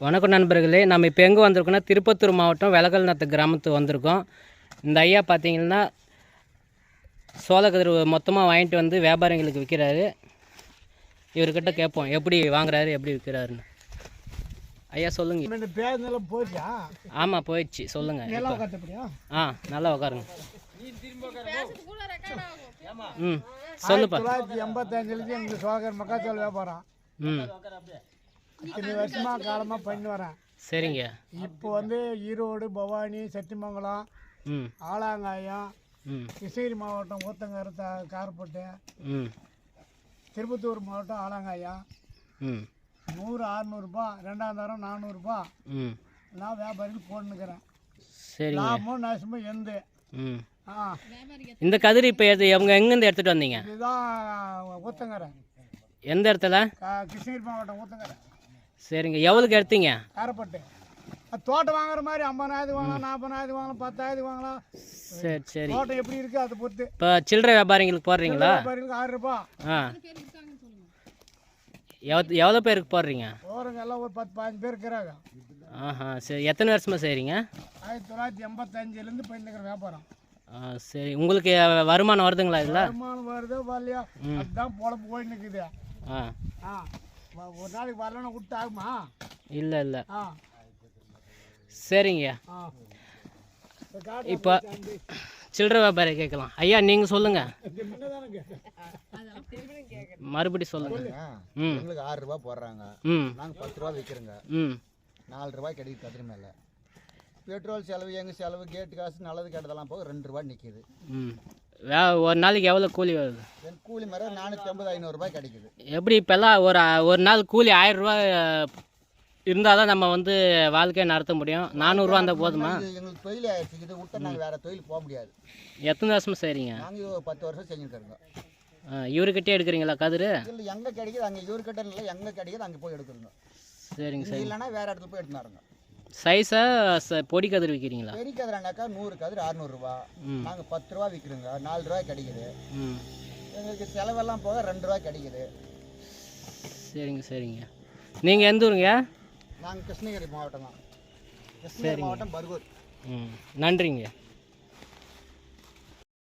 வணக்கம் நண்பர்களே நம்ம இப்போ எங்கே வந்திருக்கோம்னா திருப்பத்தூர் மாவட்டம் வெலகல்நத்த கிராமத்துக்கு வந்திருக்கோம். இந்த ஐயா பார்த்தீங்கன்னா சோளக்கதிர் மொத்தமாக வாங்கிட்டு வந்து வியாபாரிங்களுக்கு விற்கிறாரு. இவர்கிட்ட கேட்போம் எப்படி வாங்குறாரு எப்படி விற்கிறாருன்னு. ஐயா சொல்லுங்க. ஆமாம் போயிடுச்சு? கட்டப்படியா ஆ நல்லா உட்காருங்க ம் சொல்லுப்பா. எண்பத்தஞ்சுலேருந்து எங்களுக்கு சோகர் மக்காச்சோள வியாபாரம். ம். இத்தனை வருஷமா காலமாக பண்ணி வரேன். சரிங்க. இப்போ வந்து ஈரோடு பவானி சத்தியமங்கலம் ஆலாங்காயம் கிருஷ்ணகிரி மாவட்டம் ஊத்தங்கரை ம். திருப்பத்தூர் மாவட்டம் ஆலாங்காயம். ம். நூறு அறநூறுபா ரெண்டாம் தரம் நானூறுபா ம். நான் வியாபாரிக்கு போட்டுனுக்கிறேன் சரிங்க. லாபமும் நஷ்டமும் எந்த? இந்த கதிர் இப்போ அவங்க எங்கேருந்து எடுத்துகிட்டு வந்தீங்க? இதுதான் ஊத்தங்கரை. எந்த இடத்துல? கிருஷ்ணகிரி மாவட்டம் ஊத்தங்கரை. சரிங்க. எவ்வளோக்கு எடுத்தீங்க? காரப்பட்டு தோட்டம் வாங்குற மாதிரி ஐம்பதாயிரத்துக்கு வாங்கலாம் நாற்பதாயிரத்துக்கு வாங்கலாம் பத்தாயிரத்துக்கு வாங்கலாம். சரி சரி. தோட்டம் எப்படி இருக்குது அதை பொறுத்து. இப்போ சில்லறை வியாபாரிங்களுக்கு போடுறீங்களா? வியாபாரிகளுக்கு ஆயிரம் ரூபாய் ஆ. எவ்வளோ எவ்வளோ பேருக்கு போடுறீங்க? போகிறவங்க எல்லாம் ஒரு பத்து பதினஞ்சு பேர் இருக்கிறாங்க. ஆஹா சரி. எத்தனை வருஷமாக செய்கிறீங்க ஆயிரத்தி தொள்ளாயிரத்தி எண்பத்தஞ்சிலேருந்து பண்ணிக்கிற வியாபாரம். ஆ சரி. உங்களுக்கு வருமானம் வருதுங்களா இதில்? வருமானம் வருதோ வரலையோ? அதுதான் பொழப்பு போய் நிற்குது ஆ. ஆ. ஒரு நாளைக்கு வரலன்னா விட்டு ஆகுமா? இல்லை இல்லை. ஆ. சரிங்க இப்போ சில்லறை வியாபாரி கேட்கலாம். ஐயா நீங்கள் சொல்லுங்கள். மறுபடி சொல்லுங்கள் ம். எங்களுக்கு ஆறு ரூபா போடுறாங்க. ம். நாங்கள் பத்து ரூபா விற்கிறோங்க ம். நாலு ரூபாய் கிடைக்குது கதிரி மேலே. பெட்ரோல் செலவு எங்கள் செலவு கேட்டு காசு நல்லது கெட்டதெல்லாம் போக ரெண்டு ரூபா நிற்கிது ம். வே ஒரு நாளைக்கு எவ்வளோ கூலி வருது? என் கூலி மரம் நானூற்றி ஐம்பது ஐநூறுரூபாய் கிடைக்குது. எப்படி இப்போல்லாம் ஒரு ஒரு நாள் கூலி ஆயிரம் ரூபாய் இருந்தால் தான் நம்ம வந்து வாழ்க்கையை நடத்த முடியும். நானூறுரூவா இருந்தால் போதுமா? எங்களுக்கு தொழில் ஆயிடுச்சு இது விட்டு நாங்கள் வேறு தொழில் போக முடியாது. எத்தனை வருஷமாக செய்கிறீங்க நாங்கள் ஒரு பத்து வருஷம் செஞ்சுருக்கோங்க இவர்கிட்டே எடுக்கிறீங்களா கதிர்? இதில் எங்கே கிடைக்குது அங்கே இவர்கிட்ட இல்லை எங்கே கிடைக்குது அங்கே போய் எடுக்கிறோங்க சரிங்க சரி இல்லைன்னா வேறு இடத்துல போய் எடுத்துனாருங்க சைஸா ச பொடி கதிர் விற்கிறீங்களா பெரிய கதிரானாக்கா நூறு கதிர் அறநூறுரூவா. நாங்கள் பத்து ரூபா விற்கிறோங்க நாலு ரூபாய் கிடைக்குது. எங்களுக்கு செலவெல்லாம் போக ரெண்டு ரூபாய் கிடைக்குது. சரிங்க சரிங்க. நீங்கள் எந்த ஊருங்க? நாங்கள் கிருஷ்ணகிரி மாவட்டம் தான். கிருஷ்ணகிரி மாவட்டம் பர்கூர். ம். நன்றிங்க.